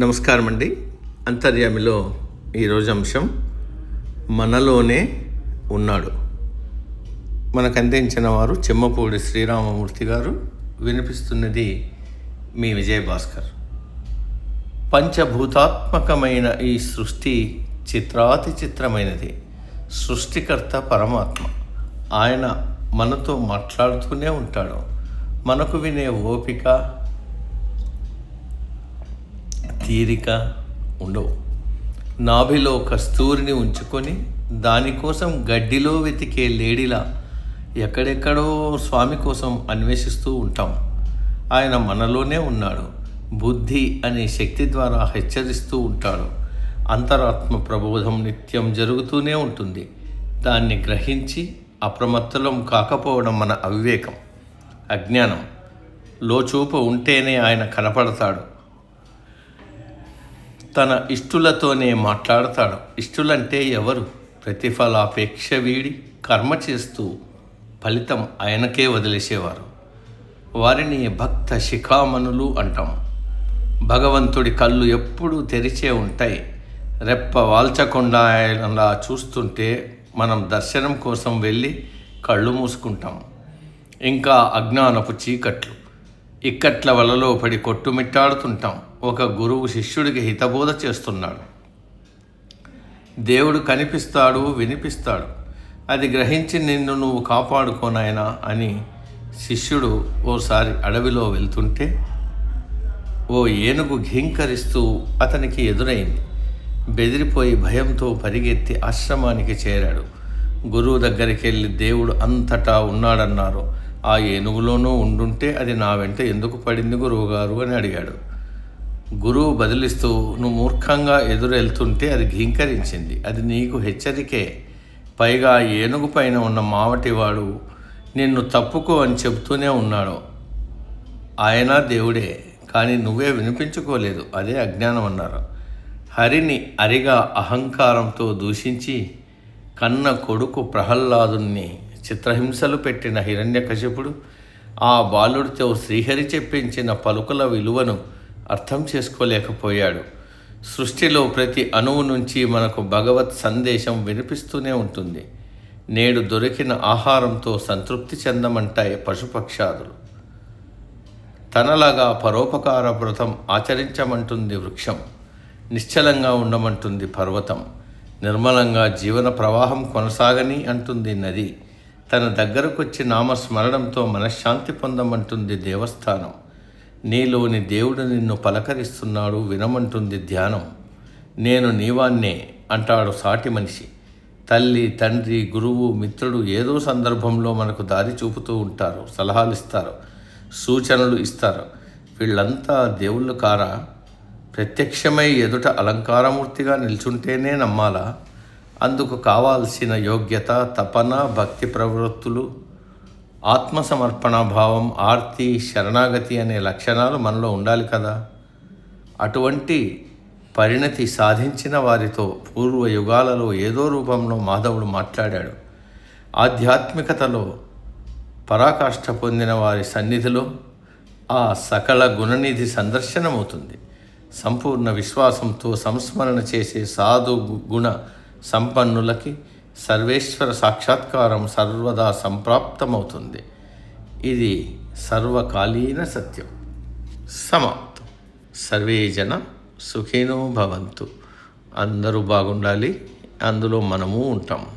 నమస్కారం అండి అంతర్యామిలో ఈరోజు అంశం మనలోనే ఉన్నాడు. మనకు అందించిన వారు చెమ్మపూడి శ్రీరామమూర్తి గారు వినిపిస్తున్నది మీ విజయభాస్కర్. పంచభూతాత్మకమైన ఈ సృష్టి చిత్రాతి చిత్రమైనది. సృష్టికర్త పరమాత్మ. ఆయన మనతో మాట్లాడుతూనే ఉంటాడు. మనకు వినే ఓపిక తీరిక ఉండవు. నాభిలో కస్తూరిని ఉంచుకొని దానికోసం గడ్డిలో వెతికే లేడిలా ఎక్కడెక్కడో స్వామి కోసం అన్వేషిస్తూ ఉంటాం. ఆయన మనలోనే ఉన్నాడు. బుద్ధి అనే శక్తి ద్వారా హెచ్చరిస్తూ ఉంటాడు. అంతరాత్మ ప్రబోధం నిత్యం జరుగుతూనే ఉంటుంది. దాన్ని గ్రహించి అప్రమత్తలం కాకపోవడం మన అవివేకం. అజ్ఞానం. లోచూపు ఉంటేనే ఆయన కనపడతాడు. తన ఇష్టులతోనే మాట్లాడతాడు. ఇష్టులంటే ఎవరు? ప్రతిఫలాపేక్ష వీడి కర్మ చేస్తూ ఫలితం ఆయనకే వదిలేసేవారు. వారిని భక్త శిఖామణులు అంటాం. భగవంతుడి కళ్ళు ఎప్పుడూ తెరిచే ఉంటాయి. రెప్ప వాల్చకుండా ఆయనలా చూస్తుంటే మనం దర్శనం కోసం వెళ్ళి కళ్ళు మూసుకుంటాం. ఇంకా అజ్ఞానపు చీకట్లు. ఇక్కట్ల వలలో పడి కొట్టుమిట్టాడుతుంటాం. ఒక గురువు శిష్యుడికి హితబోధ చేస్తున్నాడు. దేవుడు కనిపిస్తాడు వినిపిస్తాడు. అది గ్రహించి నిన్ను నువ్వు కాపాడుకోనాయనా అని శిష్యుడు ఓసారి అడవిలో వెళ్తుంటే ఓ ఏనుగు ఘీంకరిస్తూ అతనికి ఎదురైంది. బెదిరిపోయి భయంతో పరిగెత్తి ఆశ్రమానికి చేరాడు. గురువు దగ్గరికి వెళ్ళి దేవుడు అంతటా ఉన్నాడన్నారు. ఆ ఏనుగులోనూ ఉండుంటే అది నా వెంట ఎందుకు పడింది గురువుగారు అని అడిగాడు. గురువు బదిలిస్తూ నువ్వు మూర్ఖంగా ఎదురెళ్తుంటే అది ఘీంకరించింది. అది నీకు హెచ్చరికే. పైగా ఏనుగు పైన ఉన్న మావటివాడు నిన్ను తప్పుకో అని చెబుతూనే ఉన్నాడు. ఆయన దేవుడే. కానీ నువ్వే వినిపించుకోలేదు. అదే అజ్ఞానం అన్నారు. హరిని అరిగా అహంకారంతో దూషించి కన్న కొడుకు ప్రహ్లాదుని చిత్రహింసలు పెట్టిన హిరణ్యకశిపుడు ఆ బాలుడితో శ్రీహరి చెప్పించిన పలుకుల విలువను అర్థం చేసుకోలేకపోయాడు. సృష్టిలో ప్రతి అణువు నుంచి మనకు భగవత్ సందేశం వినిపిస్తూనే ఉంటుంది. నేడు దొరికిన ఆహారంతో సంతృప్తి చెందమంటాయి పశుపక్షాదులు. తనలాగా పరోపకార వ్రతం ఆచరించమంటుంది వృక్షం. నిశ్చలంగా ఉండమంటుంది పర్వతం. నిర్మలంగా జీవన ప్రవాహం కొనసాగని అంటుంది నది. తన దగ్గరకొచ్చి నామస్మరణంతో మనశ్శాంతి పొందమంటుంది దేవస్థానం. నీలోని దేవుడు నిన్ను పలకరిస్తున్నాడు వినమంటుంది ధ్యానం. నేను నీవాన్నే అంటాడు సాటి మనిషి. తల్లి తండ్రి గురువు మిత్రుడు ఏదో సందర్భంలో మనకు దారి చూపుతూ ఉంటారు సలహాలు ఇస్తారు సూచనలు ఇస్తారు. వీళ్ళంతా దేవుళ్ళు కారా? ప్రత్యక్షమై ఎదుట అలంకారమూర్తిగా నిల్చుంటేనే నమ్మాలా? అందుకు కావాల్సిన యోగ్యత తపన భక్తి ప్రవృత్తులు ఆత్మసమర్పణ భావం ఆర్తి శరణాగతి అనే లక్షణాలు మనలో ఉండాలి కదా. అటువంటి పరిణతి సాధించిన వారితో పూర్వ యుగాలలో ఏదో రూపంలో మాధవుడు మాట్లాడాడు. ఆధ్యాత్మికతలో పరాకాష్ఠ పొందిన వారి సన్నిధిలో ఆ సకల గుణనిధి సందర్శనమవుతుంది. సంపూర్ణ విశ్వాసంతో సంస్మరణ చేసే సాధు గుణ సంపన్నులకి సర్వేశ్వర సాక్షాత్కారం సర్వదా సంప్రాప్తమవుతుంది. ఇది సర్వకాలీన సత్యం. సమాప్తం. సర్వే జన సుఖినో భవంతు. అందరూ బాగుండాలి. అందులో మనము ఉంటాం.